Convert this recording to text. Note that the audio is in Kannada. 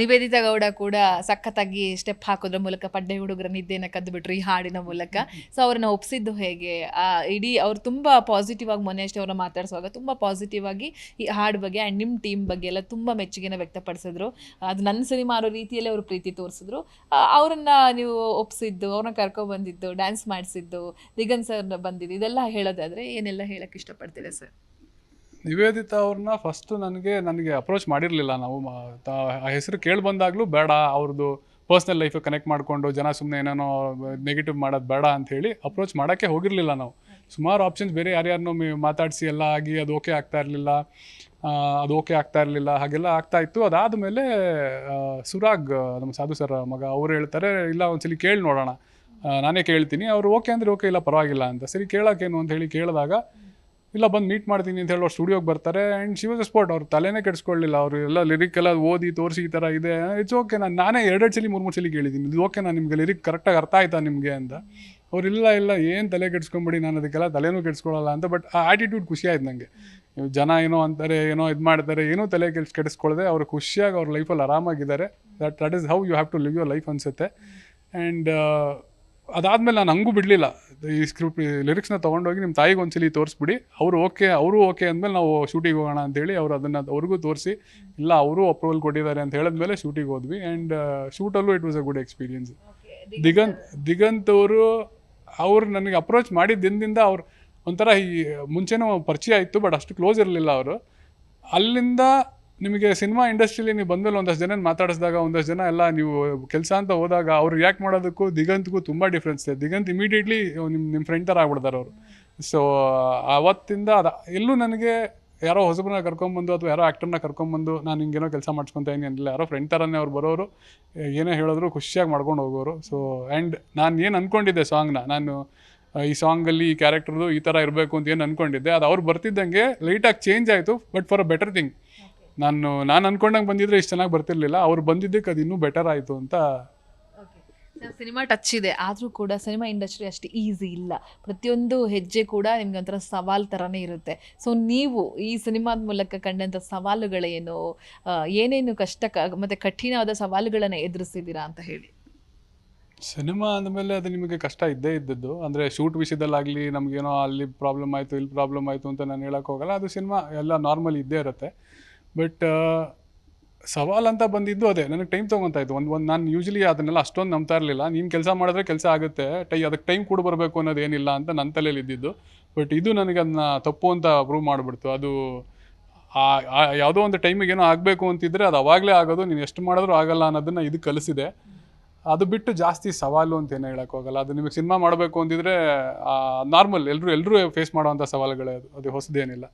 ನಿವೇದಿತಾ ಗೌಡ ಕೂಡ ಸಖತ್ತಾಗಿ ಸ್ಟೆಪ್ ಹಾಕೋದ್ರ ಮೂಲಕ ಪಡ್ಡೆ ಹುಡುಗರ ನಿದ್ದೆನ ಕದ್ದು ಬಿಟ್ರು ಈ ಹಾಡಿನ ಮೂಲಕ. ಸೊ ಅವ್ರನ್ನ ಒಪ್ಸಿದ್ದು ಹೇಗೆ? ಇಡೀ ಅವ್ರು ತುಂಬಾ ಪಾಸಿಟಿವ್ ಆಗಿ ಮೊನ್ನೆ ಅಷ್ಟೇ ಅವ್ರನ್ನ ಮಾತಾಡಿಸುವಾಗ ತುಂಬಾ ಪಾಸಿಟಿವ್ ಆಗಿ ಈ ಹಾಡು ಬಗ್ಗೆ ಆ್ಯಂಡ್ ನಿಮ್ಮ ಟೀಮ್ ಬಗ್ಗೆ ಎಲ್ಲ ತುಂಬಾ ಮೆಚ್ಚುಗೆನ ವ್ಯಕ್ತಪಡಿಸಿದ್ರು. ಅದು ನನ್ನ ಸಿನಿಮಾ ಅನ್ನೋ ರೀತಿಯಲ್ಲೇ ಅವರು ಪ್ರೀತಿ ತೋರಿಸಿದ್ರು. ಅವರನ್ನ ನೀವು ಒಪ್ಸಿದ್ದು, ಅವ್ರನ್ನ ಕರ್ಕೊಂಡ್ ಬಂದಿದ್ದು ಡ್ಯಾನ್ಸ್ ಮಾಡಿಸಿದ್ದು ದಿಗನ್ ಸರ್ ಬಂದಿದ್ದು, ಇದೆಲ್ಲ ಹೇಳೋದಾದ್ರೆ ಏನೆಲ್ಲ ಹೇಳಕ್ ಇಷ್ಟಪಡ್ತೀರಾ ಸರ್? ನಿವೇದಿತಾ ಅವ್ರನ್ನ ಫಸ್ಟ್ ನನಗೆ ನನಗೆ ಅಪ್ರೋಚ್ ಮಾಡಿರಲಿಲ್ಲ ನಾವು. ಆ ಹೆಸರು ಕೇಳಿ ಬಂದಾಗಲೂ ಬೇಡ ಅವ್ರದ್ದು ಪರ್ಸ್ನಲ್ ಲೈಫ್ ಕನೆಕ್ಟ್ ಮಾಡಿಕೊಂಡು ಜನ ಸುಮ್ಮನೆ ಏನೇನೋ ನೆಗೆಟಿವ್ ಮಾಡೋದು ಬೇಡ ಅಂತ ಹೇಳಿ ಅಪ್ರೋಚ್ ಮಾಡೋಕ್ಕೆ ಹೋಗಿರಲಿಲ್ಲ ನಾವು. ಸುಮಾರು ಆಪ್ಷನ್ಸ್ ಬೇರೆ ಯಾರ್ಯಾರನ್ನೂ ಮಾತಾಡಿಸಿ ಎಲ್ಲ ಆಗಿ ಅದು ಓಕೆ ಆಗ್ತಾ ಇರಲಿಲ್ಲ ಅದು ಓಕೆ ಆಗ್ತಾ ಇರಲಿಲ್ಲ, ಹಾಗೆಲ್ಲ ಆಗ್ತಾ ಇತ್ತು. ಅದಾದಮೇಲೆ ಸುರಾಗ್, ನಮ್ಮ ಸಾಧು ಸರ್ ಮಗ, ಅವ್ರು ಹೇಳ್ತಾರೆ, ಇಲ್ಲ ಒಂದ್ಸಲಿ ಕೇಳಿ ನೋಡೋಣ. ನಾನೇ ಕೇಳ್ತೀನಿ. ಅವರು ಓಕೆ ಅಂದರೆ ಓಕೆ ಇಲ್ಲ, ಪರವಾಗಿಲ್ಲ ಅಂತ. ಸರಿ ಕೇಳೋಕ್ಕೇನು ಅಂತ ಹೇಳಿ ಕೇಳಿದಾಗ ಇಲ್ಲ, ಬಂದು ಮೀಟ್ ಮಾಡ್ತೀನಿ ಅಂತ ಹೇಳಿ ಅವ್ರು ಸ್ಟುಡಿಯೋಗೆ ಬರ್ತಾರೆ ಆ್ಯಂಡ್ ಶಿ ವಾಸ್ ಸ್ಪೋರ್ಟ್ ಅವ್ರು ತಲೆನೇ ಕೆಡಿಸ್ಕೊಳ್ಳಿಲ್ಲ ಅವರು ಎಲ್ಲ ಲಿರಿಕ್ ಎಲ್ಲ ಓದಿ ತೋರಿಸಿ ಈ ಥರ ಇದೆ. ಇಟ್ಸ್ ಓಕೆ ನಾನು, ನಾನೇ ಎರಡೆರಡು ಸಲ ಮೂರು ಮೂರು ಸಲ ಕೇಳಿದ್ದೀನಿ. ಇದು ಓಕೆ ನಾನು ನಿಮಗೆ ಲಿರಿಕ್ ಕರೆಕ್ಟಾಗಿ ಅರ್ಥ ಆಯ್ತಾ ನಿಮಗೆ ಅಂತ. ಅವ್ರು ಇಲ್ಲ ಇಲ್ಲ, ಏನು ತಲೆ ಕೆಡಿಸ್ಕೊಂಬಿಡಿ, ನಾನು ಅದಕ್ಕೆಲ್ಲ ತಲೆನೂ ಕೆಡಿಸ್ಕೊಳ್ಳಲ್ಲ ಅಂತ ಬಟ್ ಆ ಆ್ಯಟಿಟ್ಯೂಡ್ ಖುಷಿ ಆಯ್ತು ನನಗೆ ಜನ ಏನೋ ಅಂತಾರೆ, ಏನೋ ಇದು ಮಾಡ್ತಾರೆ, ಏನೋ ತಲೆ ಕೆಡ್ಸ್ ಕೆಡಿಸ್ಕೊಳ್ಳದೆ ಅವ್ರು ಖುಷಿಯಾಗಿ ಅವ್ರ ಲೈಫಲ್ಲಿ ಆರಾಮಾಗಿದ್ದಾರೆ. That that is how you have to live your life ಅನಿಸುತ್ತೆ. ಆ್ಯಂಡ್ ಅದಾದಮೇಲೆ ನಾನು ಹಂಗೂ ಬಿಡಲಿಲ್ಲ. ಈ ಸ್ಕ್ರಿಪ್ಟ್ ಲಿರಿಕ್ಸ್ನ ತೊಗೊಂಡೋಗಿ ನಿಮ್ಮ ತಾಯಿಗೆ ಒಂದ್ಸಲಿ ತೋರಿಸ್ಬಿಡಿ. ಅವರು ಓಕೆ ಅವರು ಓಕೆ ಅಂದಮೇಲೆ ನಾವು ಶೂಟಿಗೆ ಹೋಗೋಣ ಅಂತೇಳಿ ಅವ್ರು ಅದನ್ನು ಅವ್ರಿಗೂ ತೋರಿಸಿ ಇಲ್ಲ ಅವರು ಅಪ್ರೂವಲ್ ಕೊಟ್ಟಿದ್ದಾರೆ ಅಂತ ಹೇಳಿದ್ಮೇಲೆ ಶೂಟಿಗೆ ಹೋದ್ವಿ. And ಶೂಟಲ್ಲೂ it was a good experience Diganth Diganth ಅವರು ಅವ್ರು ನನಗೆ ಅಪ್ರೋಚ್ ಮಾಡಿದ ದಿನದಿಂದ ಅವ್ರು ಒಂಥರ ಈ ಮುಂಚೆನೂ ಪರಿಚಯ ಇತ್ತು ಬಟ್ ಅಷ್ಟು ಕ್ಲೋಸ್ ಇರಲಿಲ್ಲ ಅವರು. ಅಲ್ಲಿಂದ ನಿಮಗೆ ಸಿನಿಮಾ ಇಂಡಸ್ಟ್ರಿಲಿ ನೀವು ಬಂದಮೇಲೆ ಒಂದಷ್ಟು ಜನ ಮಾತಾಡಿಸಿದಾಗ ಒಂದಷ್ಟು ಜನ ಎಲ್ಲ ನೀವು ಕೆಲಸ ಅಂತ ಹೋದಾಗ ಅವ್ರು ರಿಯಾಕ್ಟ್ ಮಾಡೋದಕ್ಕೂ ದಿಗಂತ್ಗೂ ತುಂಬ ಡಿಫ್ರೆನ್ಸ್ ಇದೆ. ದಿಗಂತ್ ಇಮಿಡಿಯೇಟ್ಲಿ ನಿಮ್ಮ ನಿಮ್ಮ ಫ್ರೆಂಡ್ ಥರ ಆಗ್ಬಿಡ್ತಾರೆ ಅವರು. ಸೊ ಅವತ್ತಿಂದ ಅದು, ಎಲ್ಲೂ ನನಗೆ ಯಾರೋ ಹೊಸಬ್ರನ್ನ ಕರ್ಕೊಂಬಂದು ಅಥವಾ ಯಾರೋ ಆ್ಯಕ್ಟರ್ನ ಕರ್ಕೊಂಬಂದು ನಾನು ಹಿಂಗೇನೋ ಕೆಲಸ ಮಾಡ್ಸ್ಕೊತಾ ಇದೀನಿ ಅಂದಿಲ್ಲ ಯಾರೋ ಫ್ರೆಂಡ್ ಥರನೇ ಅವ್ರು ಬರೋರು, ಏನೇ ಹೇಳಿದ್ರು ಖುಷಿಯಾಗಿ ಮಾಡ್ಕೊಂಡು ಹೋಗೋರು. ಸೊ ಆ್ಯಂಡ್ ನಾನು ಏನು ಅಂದ್ಕೊಂಡಿದ್ದೆ ಸಾಂಗ್ನ ನಾನು ಈ ಸಾಂಗಲ್ಲಿ ಈ ಕ್ಯಾರೆಕ್ಟರ್ದು ಈ ಥರ ಇರಬೇಕು ಅಂತ ಏನು ಅಂದ್ಕೊಂಡಿದ್ದೆ ಅದು ಅವ್ರು ಬರ್ತಿದ್ದಂಗೆ ಲೈಟಾಗಿ ಚೇಂಜ್ ಆಯಿತು but for a better thing ನಾನು ನಾನು ಅನ್ಕೊಂಡಂಗೆ ಬಂದಿದ್ರೆ ಇಷ್ಟು ಚೆನ್ನಾಗಿ ಬರ್ತಿರ್ಲಿಲ್ಲ. ಅವ್ರು ಬಂದಿದ್ದಕ್ಕೆ ಅದು ಇನ್ನೂ ಬೆಟರ್ ಆಯಿತು ಅಂತ. ಸಿನಿಮಾ ಟಚ್ ಇದೆ. ಆದರೂ ಕೂಡ ಸಿನಿಮಾ ಇಂಡಸ್ಟ್ರಿ ಅಷ್ಟು ಈಸಿ ಇಲ್ಲ. ಪ್ರತಿಯೊಂದು ಹೆಜ್ಜೆ ಕೂಡ ನಿಮ್ಗೆ ಒಂಥರ ಸವಾಲ್ ಥರನೇ ಇರುತ್ತೆ. ಸೊ ನೀವು ಈ ಸಿನಿಮಾದ ಮೂಲಕ ಕಂಡಂಥ ಸವಾಲುಗಳೇನು ಏನೇನು ಕಷ್ಟ ಮತ್ತು ಕಠಿಣವಾದ ಸವಾಲುಗಳನ್ನು ಎದುರಿಸಿದ್ದೀರಾ ಅಂತ ಹೇಳಿ. ಸಿನಿಮಾ ಅಂದಮೇಲೆ ಅದು ನಿಮಗೆ ಕಷ್ಟ ಇದ್ದೇ ಇದ್ದದ್ದು. ಅಂದರೆ ಶೂಟ್ ವಿಷಯದಲ್ಲಾಗಲಿ ನಮಗೇನೋ ಅಲ್ಲಿ ಪ್ರಾಬ್ಲಮ್ ಆಯಿತು ಇಲ್ಲಿ ಪ್ರಾಬ್ಲಮ್ ಆಯಿತು ಅಂತ ನಾನು ಹೇಳೋಕ್ಕೋಗಲ್ಲ ಅದು ಸಿನಿಮಾ ಎಲ್ಲ ನಾರ್ಮಲ್ ಇದ್ದೇ ಇರುತ್ತೆ. ಬಟ್ ಸವಾಲ್ ಅಂತ ಬಂದಿದ್ದು ಅದೇ. ನನಗೆ ಟೈಮ್ ತೊಗೊತಾ ಇತ್ತು. ಒಂದು ಒಂದು, ನಾನು ಯೂಶಲಿ ಅದನ್ನೆಲ್ಲ ಅಷ್ಟೊಂದು ನಂಬ್ತಾ ಇರಲಿಲ್ಲ. ನೀನು ಕೆಲಸ ಮಾಡಿದ್ರೆ ಕೆಲಸ ಆಗುತ್ತೆ. ಟೈ ಅದಕ್ಕೆ ಟೈಮ್ ಕೂಡ ಬರಬೇಕು ಅನ್ನೋದು ಏನಿಲ್ಲ ಅಂತ ನನ್ನ ತಲೆಯಲ್ಲಿ ಇದ್ದಿದ್ದು. ಬಟ್ ಇದು ನನಗೆ ಅದನ್ನ ತಪ್ಪು ಅಂತ ಪ್ರೂವ್ ಮಾಡಿಬಿಡ್ತು. ಅದು ಯಾವುದೋ ಒಂದು ಟೈಮಿಗೆ ಏನೋ ಆಗಬೇಕು ಅಂತಿದ್ರೆ ಅದು ಅವಾಗಲೇ ಆಗೋದು. ನೀನು ಎಷ್ಟು ಮಾಡಿದ್ರೂ ಆಗಲ್ಲ ಅನ್ನೋದನ್ನ ಇದು ಕಲಿಸಿದೆ. ಅದು ಬಿಟ್ಟು ಜಾಸ್ತಿ ಸವಾಲು ಅಂತ ಏನು ಹೇಳಕ್ ಹೋಗಲ್ಲ. ಅದು ನಿಮಗೆ ಸಿನಿಮಾ ಮಾಡಬೇಕು ಅಂತಿದ್ರೆ ನಾರ್ಮಲ್ ಎಲ್ಲರೂ ಎಲ್ಲರೂ ಫೇಸ್ ಮಾಡುವಂಥ ಸವಾಲುಗಳೇ ಅದು. ಅದು ಹೊಸದೇನಿಲ್ಲ.